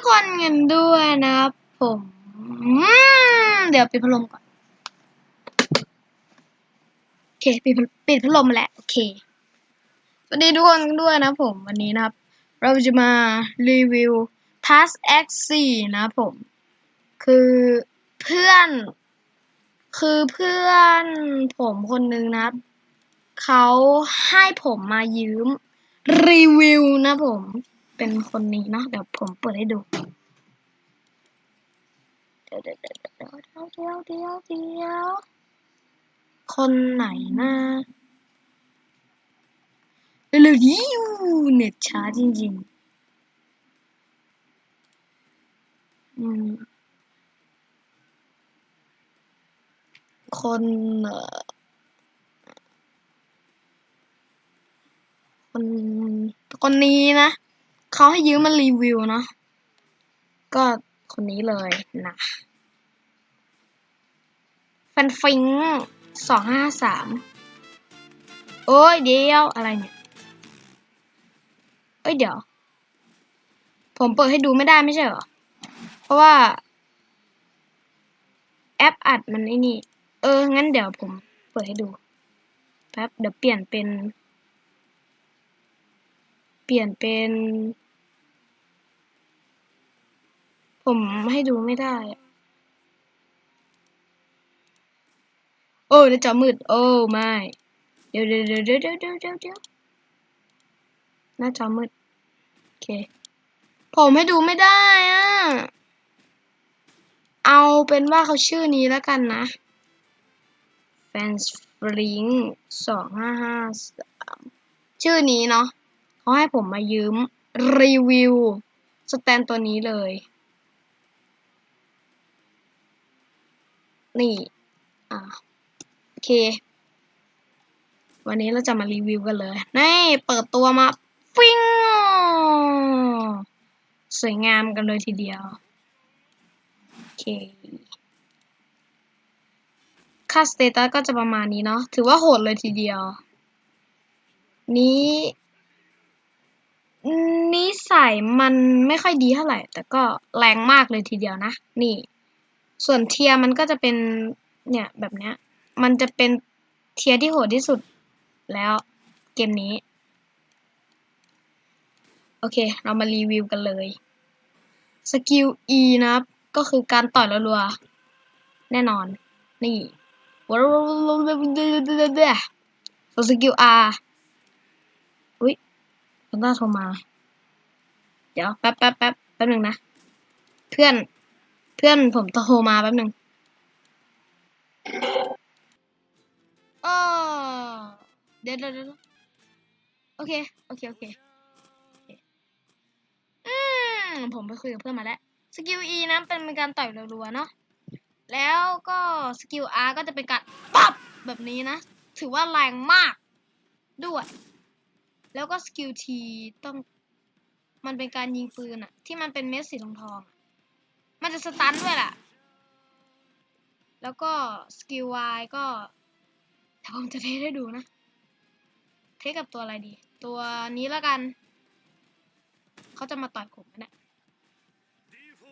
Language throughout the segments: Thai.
กคนกันด้วยนะครับผมเดี๋ยวปิดพัดลมก่อน โอเคปิดพัดปิดพัดลมมาแล้วโอเค สวัสดีทุกคนด้วยนะผม วันนี้นะครับ เราจะมารีวิว Task X 4นะผม คือเพื่อน คือเพื่อนผมคนนึงนะครับ เขาให้ผมมายืม รีวิวนะผม เป็นคนนี้นะเดี๋ยวผมเปิดให้ดูเดี๋ยวเดี๋ยวเดี๋ยวเดี๋ยวเดี๋ยวเดี๋ยวคนไหนนะเร็วๆยิวเน็ตช้าจริงๆอืมคนคนคนนี้นะ เขาให้ยืมมารีวิวเนาะก็คนนี้เลยนะแฟนฟิงสองห้าสามโอ้ยเดี๋ยวอะไรเนี่ย เอ้ยเดี๋ยว ผมเปิดให้ดูไม่ได้ไม่ใช่เหรอ เพราะว่า แอปอัดมันไอ้นี่ เออ งั้นเดี๋ยวผมเปิดให้ดู แป๊บเดี๋ยวเปลี่ยนเป็น เปลี่ยนเป็น ผมให้ดูไม่ได้โอ้แล้วจอมืด โอ้ไม่ เดี๋ยวเดี๋ยวเดี๋ยวเดี๋ยวเดี๋ยวเดี๋ยวเดี๋ยวหน้าจอมืด โอเค ผมให้ดูไม่ได้อะเอาเป็นว่าเขาชื่อนี้แล้วกันนะแฟนสปริงสองห้าห้าสามชื่อนี้เนาะ เขาให้ผมมายืมรีวิวสแตนตัวนี้เลย นี่ อ่าโอเค วันนี้เราจะมารีวิวกันเลย นี่ เปิดตัวมา ฟิงสวยงามกันเลยทีเดียว โอเค ค่าสเตตัสก็จะประมาณนี้เนาะ ถือว่าโหดเลยทีเดียว นี้ นิสัยมันไม่ค่อยดีเท่าไหร่ แต่ก็แรงมากเลยทีเดียวนะ นี่ ส่วนเทียมันก็จะเป็นเนี่ยแบบเนี้ย มันจะเป็นเทียที่โหดที่สุดแล้วเกมนี้ โอเค เรามารีวิวกันเลยสกิล E นะครับ ก็คือการต่อยรัวๆแน่นอน นี่ส่วนสกิล R คนต้าโทรมา เดี๋ยวแป๊บแป๊บแป๊บแป๊บหนึ่งนะ เพื่อน เพื่อนผมโทรมาแป๊บหนึ่งอ้อเดี๋ยวเดี๋ยวโอเค โอเค โอเค อืม ผมไปคุยกับเพื่อนมาแล้ว สกิล E นะเป็นการต่อยรัวๆ เนาะ แล้วก็สกิล R ก็จะเป็นการปั๊บแบบนี้นะ ถือว่าแรงมากด้วย แล้วก็สกิล T ต้อง มันเป็นการยิงปืนอะที่มันเป็นเม็ดสีทองทองมันจะสตันด้วยล่ะ แล้วก็สกิล Y ก็เดี๋ยวผมจะเทสให้ดูนะ เทสกับตัวอะไรดี ตัวนี้แล้วกัน เขาจะมาต่อยผมนะ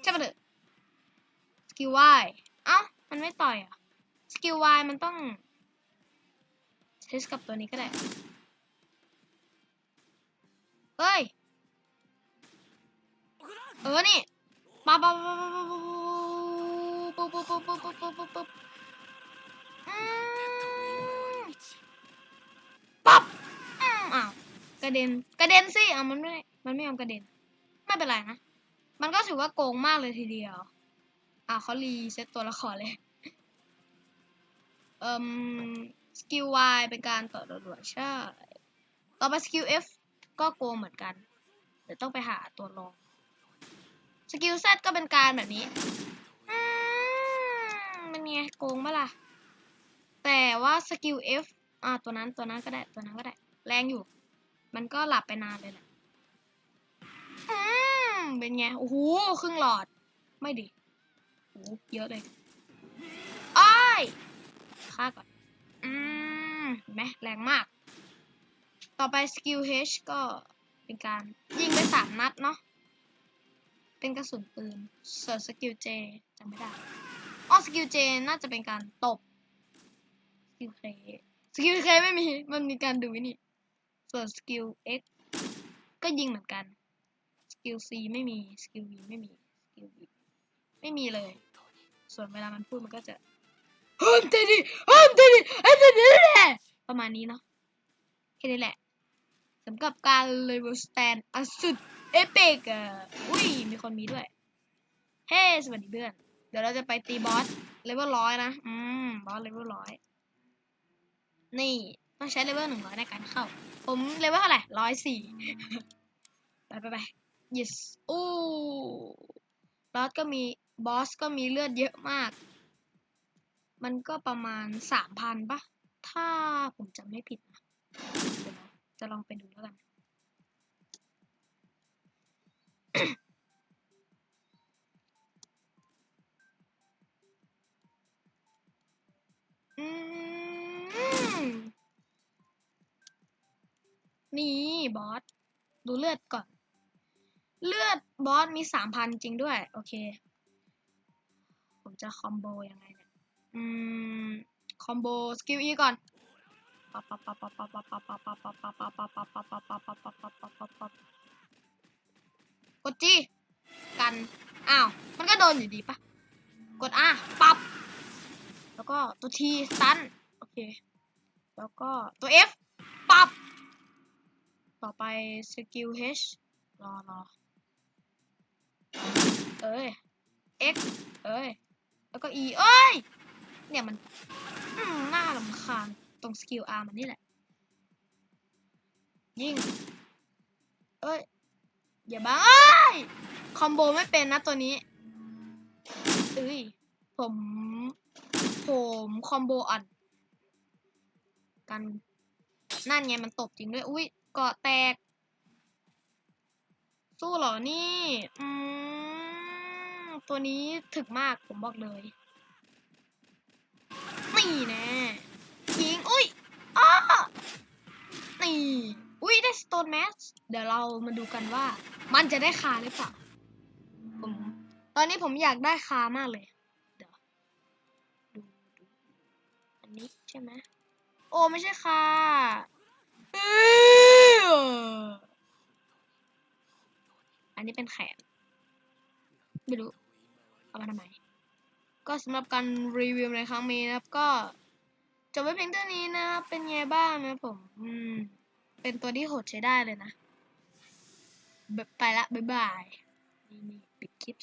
ใช่ปะเถอะสกิล Y เอ้า มันไม่ต่อยอะ สกิล Y มันต้องเทสกับตัวนี้ก็ได้ เฮ้ย เออ นี่ปั๊บปั๊บปั๊บปั๊บปั๊บปั๊บปั๊บปั๊บปั๊บปั๊บอืมปั๊บอืมอ้าวกระเด็น กระเด็นสิอะมันไม่ มันไม่ยอมกระเด็น ไม่เป็นไรนะ มันก็ถือว่าโกงมากเลยทีเดียว อะเขารีเซ็ตตัวละครเลย เอ่มสกิล Y เป็นการต่อรัวๆใช่ ต่อไปสกิล F ก็โกงเหมือนกัน เดี๋ยวต้องไปหาตัวรองสกิล Z ก็เป็นการแบบนี้ มันไงโกงปะล่ะ แต่ว่าสกิล F อ่าตัวนั้นตัวนั้นก็ได้ตัวนั้นก็ได้ แรงอยู่ มันก็หลับไปนานเลยแหละเป็นไง โอ้โห ครึ่งหลอด ไม่ดิโอ้เยอะเลยอ้ายฆ่าก่อน อืมเห็นไหมแรงมาก ต่อไปสกิล H ก็เป็นการยิงไปสามนัดเนาะ เป็นกระสุนปืน ส่วนสกิลเจจำไม่ได้อ๋อสกิลเจน่าจะเป็นการตบ สกิลเสกิลเไม่มี มันมีการดูนี่ ส่วนสกิล X ก็ยิงเหมือนกัน สกิล C ไม่มี สกิล V ไม่มี สกิล V ไม่มีเลย ส่วนเวลามันพูดมันก็จะเฮ้ยเตดีเฮ้ยเตดีเฮ้ยเตดีแหละประมาณนี้เนาะแค่นี้แหละ สำหรับการ level stand อันสุดเอเปกอะอุ้ย มีคนมีด้วย เฮ้ สวัสดีเพื่อน เดี๋ยวเราจะไปตีบอสเลเวลร้อยนะ อืม บอสเลเวลร้อย นี่ ต้องใช้เลเวลหนึ่งร้อยในการเข้า ผมเลเวลเท่าไหร่ร้อยสี่ไปไปไป yes อู้บอสก็มีบอสก็มีเลือดเยอะมาก มันก็ประมาณสามพันปะถ้าผมจำไม่ผิด จะลองไปดูแล้วกันอืมนี่บอส ดูเลือดก่อน เลือดบอสมีสามพันจริงด้วย โอเค ผมจะคอมโบยังไงเนี่ย อืม คอมโบสกิลอีก่อน กดจีกัน อ้าว มันก็โดนอยู่ดีปะกดอะปับ แล้วก็ตัวทีสตันโอเค แล้วก็ตัว F ปับ ต่อไปสกิล H รอรอเอ้ย X เอ้ย แล้วก็ E เอ้ย เนี่ยมันน่าลำคาญ ตรงสกิล R มันนี่แหละ ยิง เอ้ย อย่าบ้าเอ้ยคอมโบไม่เป็นนะตัวนี้เอ้ย ผม ผมคอมโบอันกันนั่นไงมันตบจริงด้วย อุ้ยเกาะแตก สู้เหรอนี่ อืม ตัวนี้ถึกมากผมบอกเลย นี่แน่ยิง อุ้ยอ้านี่ อุ้ยได้สโตนแมสเดี๋ยวเรามาดูกันว่า มันจะได้คาหรือเปล่าผมตอนนี้ผมอยากได้คามากเลย เดี๋ยวดูดูอันนี้ใช่ไหมโอ้ไม่ใช่ค่ะเอ้ยอันนี้เป็นแขนไม่รู้เอามาทำไมก็สำหรับการรีวิวในครั้งนี้นะครับ ก็จบไว้เพียงเท่านี้นะครับเป็นไงบ้างนะผม อืม เป็นตัวที่โหดใช้ได้เลยนะ ไปละ บ๊ายบาย นี่นี่ปิดคลิป